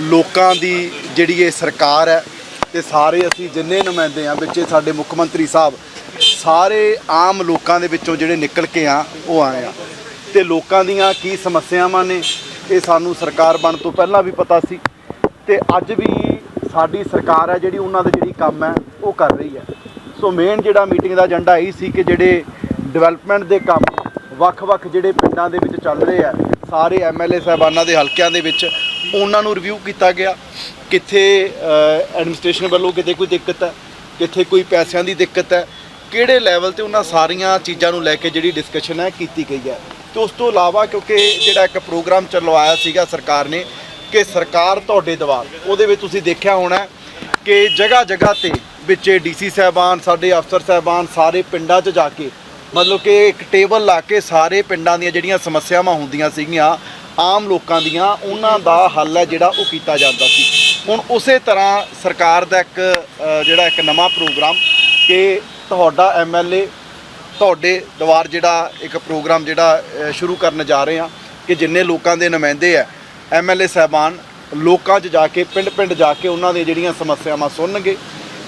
ਲੋਕਾਂ ਦੀ ਜਿਹੜੀ ਇਹ ਸਰਕਾਰ ਹੈ ਤੇ ਸਾਰੇ ਅਸੀਂ ਜਿੰਨੇ ਨੁਮਾਇੰਦੇ ਆ ਵਿੱਚੇ ਸਾਡੇ ਮੁੱਖ ਮੰਤਰੀ ਸਾਹਿਬ, ਸਾਰੇ ਆਮ ਲੋਕਾਂ ਦੇ ਵਿੱਚੋਂ ਜਿਹੜੇ ਨਿਕਲ ਕੇ ਆ, ਉਹ ਆਏ ਆ। ਤੇ ਲੋਕਾਂ ਦੀਆਂ ਕੀ ਸਮੱਸਿਆਵਾਂ ਨੇ, ਇਹ ਸਾਨੂੰ ਸਰਕਾਰ ਬਣਨ ਤੋਂ ਪਹਿਲਾਂ ਵੀ ਪਤਾ ਸੀ। ਤੇ ਅੱਜ ਵੀ ਸਾਡੀ ਸਰਕਾਰ ਹੈ ਜਿਹੜੀ ਉਹਨਾਂ ਦੇ ਜਿਹੜੀ ਕੰਮ ਹੈ, ਉਹ ਕਰ ਰਹੀ ਹੈ। ਸੋ ਮੇਨ ਜਿਹੜਾ ਮੀਟਿੰਗ ਦਾ ਏਜੰਡਾ ਇਹ ਸੀ ਕਿ ਜਿਹੜੇ ਡਿਵੈਲਪਮੈਂਟ ਦੇ ਕੰਮ ਵੱਖ-ਵੱਖ ਜਿਹੜੇ ਪਿੰਡਾਂ ਦੇ ਵਿੱਚ ਚੱਲ ਰਹੇ ਆ, ਸਾਰੇ ਐਮਐਲਏ ਸਾਹਿਬਾਨਾਂ ਦੇ ਹਲਕਿਆਂ ਦੇ ਵਿੱਚ ਉਹਨਾਂ ਨੂੰ ਰਿਵਿਊ ਕੀਤਾ ਗਿਆ ਕਿੱਥੇ ਐਡਮਿਨਿਸਟ੍ਰੇਸ਼ਨ ਵੱਲੋਂ ਕਿਤੇ ਕੋਈ ਦਿੱਕਤ ਹੈ, ਕਿੱਥੇ ਕੋਈ ਪੈਸਿਆਂ ਦੀ ਦਿੱਕਤ ਹੈ, ਕਿਹੜੇ ਲੈਵਲ ਤੇ ਉਹਨਾਂ ਸਾਰੀਆਂ ਚੀਜ਼ਾਂ ਨੂੰ ਲੈ ਕੇ ਜਿਹੜੀ ਡਿਸਕਸ਼ਨ ਹੈ ਕੀਤੀ ਗਈ ਹੈ। ਤੇ ਉਸ ਤੋਂ ਇਲਾਵਾ ਕਿਉਂਕਿ ਜਿਹੜਾ ਇੱਕ ਪ੍ਰੋਗਰਾਮ ਚਲਵਾਇਆ ਸੀਗਾ ਸਰਕਾਰ ਨੇ ਕਿ ਸਰਕਾਰ ਤੁਹਾਡੇ ਦਵਾਰ ਉਹਦੇ ਵਿੱਚ ਤੁਸੀਂ ਦੇਖਿਆ ਹੋਣਾ ਕਿ ਜਗ੍ਹਾ ਜਗ੍ਹਾ ਤੇ ਵਿੱਚੇ ਡੀਸੀ ਸਾਹਿਬਾਨ, ਸਾਡੇ ਅਫਸਰ ਸਾਹਿਬਾਨ ਸਾਰੇ ਪਿੰਡਾਂ 'ਚ ਜਾ ਕੇ, ਮਤਲਬ ਕਿ ਇੱਕ ਟੇਬਲ ਲਾ ਕੇ ਸਾਰੇ ਪਿੰਡਾਂ ਦੀਆਂ ਜਿਹੜੀਆਂ ਸਮੱਸਿਆਵਾਂ ਹੁੰਦੀਆਂ ਸੀਗੀਆਂ ਆਮ ਲੋਕਾਂ ਦੀਆਂ ਉਹਨਾਂ ਦਾ ਹੱਲ ਹੈ ਜਿਹੜਾ ਉਹ ਕੀਤਾ ਜਾਂਦਾ ਸੀ। ਹੁਣ ਉਸੇ ਤਰ੍ਹਾਂ ਸਰਕਾਰ ਦਾ ਇੱਕ ਜਿਹੜਾ ਇੱਕ ਨਵਾਂ ਪ੍ਰੋਗਰਾਮ ਕਿ ਤੁਹਾਡਾ ਐਮਐਲਏ ਤੁਹਾਡੇ ਦੁਆਰ ਜਿਹੜਾ ਇੱਕ ਪ੍ਰੋਗਰਾਮ ਜਿਹੜਾ ਸ਼ੁਰੂ ਕਰਨ ਜਾ ਰਹੇ ਹਾਂ ਕਿ ਜਿੰਨੇ ਲੋਕਾਂ ਦੇ ਨੁਮਾਇੰਦੇ ਆ ਐਮਐਲਏ ਸਾਹਿਬਾਨ, ਲੋਕਾਂ 'ਚ ਜਾ ਕੇ, ਪਿੰਡ-ਪਿੰਡ ਜਾ ਕੇ ਉਹਨਾਂ ਦੀਆਂ ਜਿਹੜੀਆਂ ਸਮੱਸਿਆਵਾਂ ਸੁਣਨਗੇ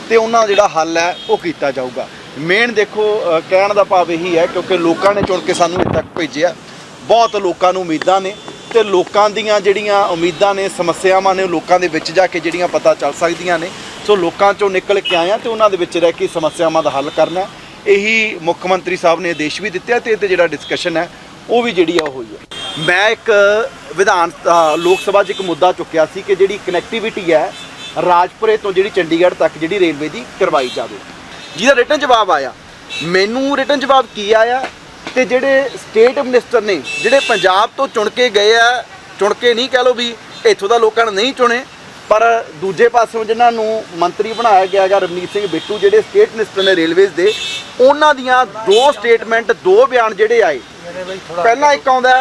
ਤੇ ਉਹਨਾਂ ਦਾ ਜਿਹੜਾ ਹੱਲ ਹੈ ਉਹ ਕੀਤਾ ਜਾਊਗਾ। ਮੇਨ ਦੇਖੋ ਕਹਿਣ ਦਾ ਭਾਵ ਇਹੀ ਹੈ ਕਿਉਂਕਿ ਲੋਕਾਂ ਨੇ ਚੁਣ ਕੇ ਸਾਨੂੰ ਇੱਥੇ ਤੱਕ ਭੇਜਿਆ। ਬਹੁਤ ਲੋਕਾਂ ਨੂੰ ਉਮੀਦਾਂ ਨੇ ਤੇ ਲੋਕਾਂ ਦੀਆਂ ਜਿਹੜੀਆਂ ਉਮੀਦਾਂ ਨੇ, ਸਮੱਸਿਆਵਾਂ ਨੇ ਉਹ ਲੋਕਾਂ ਦੇ ਵਿੱਚ ਜਾ ਕੇ ਜਿਹੜੀਆਂ ਪਤਾ ਚੱਲ ਸਕਦੀਆਂ ਨੇ। ਸੋ ਲੋਕਾਂ ਚੋਂ ਨਿਕਲ ਕੇ ਆਇਆ ਤੇ ਉਹਨਾਂ ਦੇ ਵਿੱਚ ਰਹਿ ਕੇ ਸਮੱਸਿਆਵਾਂ ਦਾ ਹੱਲ ਕਰਨਾ ਇਹੀ ਮੁੱਖ ਮੰਤਰੀ ਸਾਹਿਬ ਨੇ ਆਦੇਸ਼ ਵੀ ਦਿੱਤੇ ਆ ਤੇ ਇਹ ਤੇ ਜਿਹੜਾ ਡਿਸਕਸ਼ਨ ਹੈ, ਉਹ ਵੀ ਜਿਹੜੀ ਆ ਉਹ ਹੋਈ ਹੈ। ਮੈਂ ਇੱਕ ਵਿਧਾਨ ਲੋਕ ਸਭਾ 'ਚ ਇੱਕ ਮੁੱਦਾ ਚੁੱਕਿਆ ਸੀ ਕਿ ਜਿਹੜੀ ਕਨੈਕਟੀਵਿਟੀ ਹੈ, ਰਾਜਪੁਰੇ ਤੋਂ ਜਿਹੜੀ ਚੰਡੀਗੜ੍ਹ ਤੱਕ ਜਿਹੜੀ ਰੇਲਵੇ ਦੀ ਕਰਵਾਈ ਜਾਵੇ। ਜਿਹਦਾ ਰਿਟਨ ਜਵਾਬ ਆਇਆ। ਮੈਨੂੰ ਰਿਟਨ ਜਵਾਬ ਕੀ ਆਇਆ? ਤੇ ਜਿਹੜੇ ਸਟੇਟ ਮਿਨਿਸਟਰ ਨੇ, ਜਿਹੜੇ ਪੰਜਾਬ ਤੋਂ ਚੁਣ ਕੇ ਗਏ ਆ, ਚੁਣ ਕੇ ਨਹੀਂ ਕਹਿ ਲੋ ਵੀ ਇੱਥੋਂ ਦਾ ਲੋਕਾਂ ਨੇ ਨਹੀਂ ਚੁਣੇ, ਪਰ ਦੂਜੇ ਪਾਸਿਓਂ ਜਿਨ੍ਹਾਂ ਨੂੰ ਮੰਤਰੀ ਬਣਾਇਆ ਗਿਆ ਹੈਗਾ ਰਵਨੀਤ ਸਿੰਘ ਬਿੱਟੂ, ਜਿਹੜੇ ਸਟੇਟ ਮਿਨਿਸਟਰ ਨੇ ਰੇਲਵੇਜ਼ ਦੇ, ਉਹਨਾਂ ਦੀਆਂ ਦੋ ਸਟੇਟਮੈਂਟ ਦੋ ਬਿਆਨ ਜਿਹੜੇ ਆਏ। ਪਹਿਲਾਂ ਇੱਕ ਆਉਂਦਾ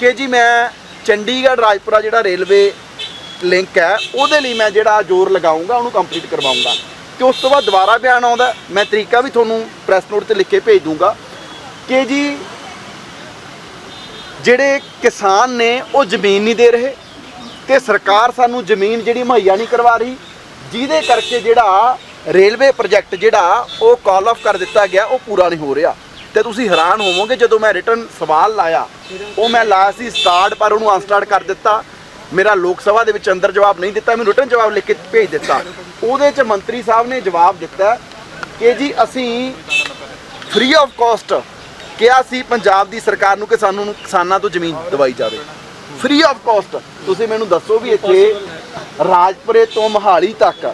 ਕਿ ਜੀ ਮੈਂ ਚੰਡੀਗੜ੍ਹ, ਰਾਜਪੁਰਾ ਜਿਹੜਾ ਰੇਲਵੇ ਲਿੰਕ ਹੈ, ਉਹਦੇ ਲਈ ਮੈਂ ਜਿਹੜਾ ਜ਼ੋਰ ਲਗਾਉਂਗਾ, ਉਹਨੂੰ ਕੰਪਲੀਟ ਕਰਵਾਉਂਗਾ। ਤੇ ਉਸ ਤੋਂ ਬਾਅਦ ਦੁਬਾਰਾ ਬਿਆਨ ਆਉਂਦਾ ਮੈਂ ਤਰੀਕਾ ਵੀ ਤੁਹਾਨੂੰ ਪ੍ਰੈਸ ਨੋਟ ਤੇ ਲਿਖ ਕੇ ਭੇਜ ਦੂੰਗਾ। ਕਿ ਜੀ ਜਿਹੜੇ ਕਿਸਾਨ ਨੇ ਉਹ ਜ਼ਮੀਨ ਨਹੀਂ ਦੇ ਰਹੇ ਤੇ ਸਰਕਾਰ ਸਾਨੂੰ ਜ਼ਮੀਨ ਜਿਹੜੀ ਮੁਹੱਈਆ ਨਹੀਂ ਕਰਵਾ ਰਹੀ, ਜਿਹਦੇ ਕਰਕੇ ਜਿਹੜਾ ਰੇਲਵੇ ਪ੍ਰੋਜੈਕਟ ਜਿਹੜਾ ਉਹ ਕਾਲ ਆਫ ਕਰ ਦਿੱਤਾ ਗਿਆ, ਉਹ ਪੂਰਾ ਨਹੀਂ ਹੋ ਰਿਹਾ। ਤੇ ਤੁਸੀਂ ਹੈਰਾਨ ਹੋਵੋਗੇ, ਜਦੋਂ ਮੈਂ ਰਿਟਰਨ ਸਵਾਲ ਲਾਇਆ, ਉਹ ਮੈਂ ਲਾਇਆ ਸੀ ਸਟਾਰਟ, ਪਰ ਉਹਨੂੰ ਅਨਸਟਾਰਟ ਕਰ ਦਿੱਤਾ। ਮੇਰਾ ਲੋਕ ਸਭਾ ਦੇ ਵਿੱਚ ਅੰਦਰ ਜਵਾਬ ਨਹੀਂ ਦਿੱਤਾ, ਮੈਨੂੰ ਰਿਟਰਨ ਜਵਾਬ ਲਿਖ ਕੇ ਭੇਜ ਦਿੱਤਾ। ਉਹਦੇ 'ਚ ਮੰਤਰੀ ਸਾਹਿਬ ਨੇ ਜਵਾਬ ਦਿੱਤਾ ਕਿ ਜੀ ਅਸੀਂ ਫ੍ਰੀ ਆਫ ਕਾਸਟ ਕਿਹਾ ਸੀ ਪੰਜਾਬ ਦੀ ਸਰਕਾਰ ਨੂੰ ਕਿ ਸਾਨੂੰ ਕਿਸਾਨਾਂ ਤੋਂ ਜ਼ਮੀਨ ਦਵਾਈ ਜਾਵੇ। ਫ੍ਰੀ ਆਫ ਕਾਸਟ ਤੁਸੀਂ ਮੈਨੂੰ ਦੱਸੋ ਵੀ ਇੱਥੇ ਰਾਜਪੁਰੇ ਤੋਂ ਮਹਾਲੀ ਤੱਕ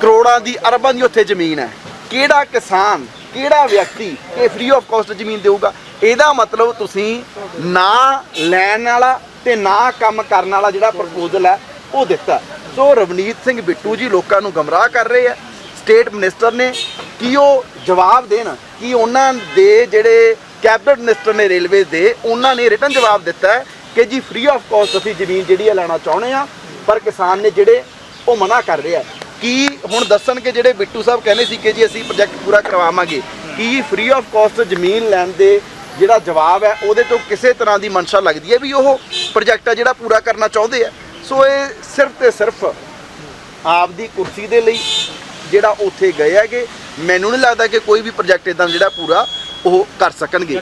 ਕਰੋੜਾਂ ਦੀ ਅਰਬਾਂ ਦੀ ਉੱਥੇ ਜ਼ਮੀਨ ਹੈ। ਕਿਹੜਾ ਕਿਸਾਨ, ਕਿਹੜਾ ਵਿਅਕਤੀ ਇਹ ਫ੍ਰੀ ਆਫ ਕਾਸਟ ਜ਼ਮੀਨ ਦੇਊਗਾ? ਇਹਦਾ ਮਤਲਬ ਤੁਸੀਂ ਨਾ ਲੈਣ ਵਾਲਾ ਤੇ ਨਾ ਕੰਮ ਕਰਨ ਵਾਲਾ ਜਿਹੜਾ ਪ੍ਰਪੋਜ਼ਲ ਹੈ, ਉਹ ਦਿੱਤਾ। ਸੋ ਰਵਨੀਤ ਸਿੰਘ ਬਿੱਟੂ ਜੀ ਲੋਕਾਂ ਨੂੰ ਗਮਰਾਹ ਕਰ ਰਹੇ ਆ ਸਟੇਟ ਮਿਨਿਸਟਰ ਨੇ ਕੀ ਉਹ ਜਵਾਬ ਦੇਣ? ਕਿ ਉਹਨਾਂ ਦੇ ਜਿਹੜੇ ਕੈਬਨਿਟ ਮਿਨਿਸਟਰ ਨੇ ਰੇਲਵੇ ਦੇ, ਉਹਨਾਂ ਨੇ ਰਿਟਨ ਜਵਾਬ ਦਿੱਤਾ ਕਿ ਜੀ ਫ੍ਰੀ ਆਫ ਕਾਸਟ ਅਸੀਂ ਜ਼ਮੀਨ ਜਿਹੜੀ ਹੈ ਲੈਣਾ ਚਾਹੁੰਦੇ ਆ ਪਰ ਕਿਸਾਨ ਨੇ ਜਿਹੜੇ ਉਹ ਮਨਾ ਕਰ ਰਿਹਾ ਕੀ ਹੁਣ ਦੱਸਣ ਕਿ ਜਿਹੜੇ ਬਿੱਟੂ ਸਾਹਿਬ ਕਹਿੰਦੇ ਸੀ ਕਿ ਜੀ ਅਸੀਂ ਪ੍ਰੋਜੈਕਟ ਪੂਰਾ ਕਰਵਾਵਾਂਗੇ? ਕੀ ਫ੍ਰੀ ਆਫ ਕਾਸਟ ਜ਼ਮੀਨ ਲੈਣ ਦੇ ਜਿਹੜਾ ਜਵਾਬ ਹੈ, ਉਹਦੇ ਤੋਂ ਕਿਸੇ ਤਰ੍ਹਾਂ ਦੀ ਮਨਸ਼ਾ ਲੱਗਦੀ ਹੈ ਵੀ ਉਹ ਪ੍ਰੋਜੈਕਟ ਆ ਜਿਹੜਾ ਪੂਰਾ ਕਰਨਾ ਚਾਹੁੰਦੇ ਆ? ਸੋ ਇਹ ਸਿਰਫ ਤੇ ਸਿਰਫ ਆਪ ਦੀ ਕੁਰਸੀ ਦੇ ਲਈ ਜਿਹੜਾ ਉੱਥੇ ਗਏ ਹੈਗੇ। ਮੈਨੂੰ ਨਹੀਂ ਲੱਗਦਾ ਕਿ ਕੋਈ ਵੀ ਪ੍ਰੋਜੈਕਟ ਇਦਾਂ ਜਿਹੜਾ ਪੂਰਾ ਉਹ ਕਰ ਸਕਣਗੇ।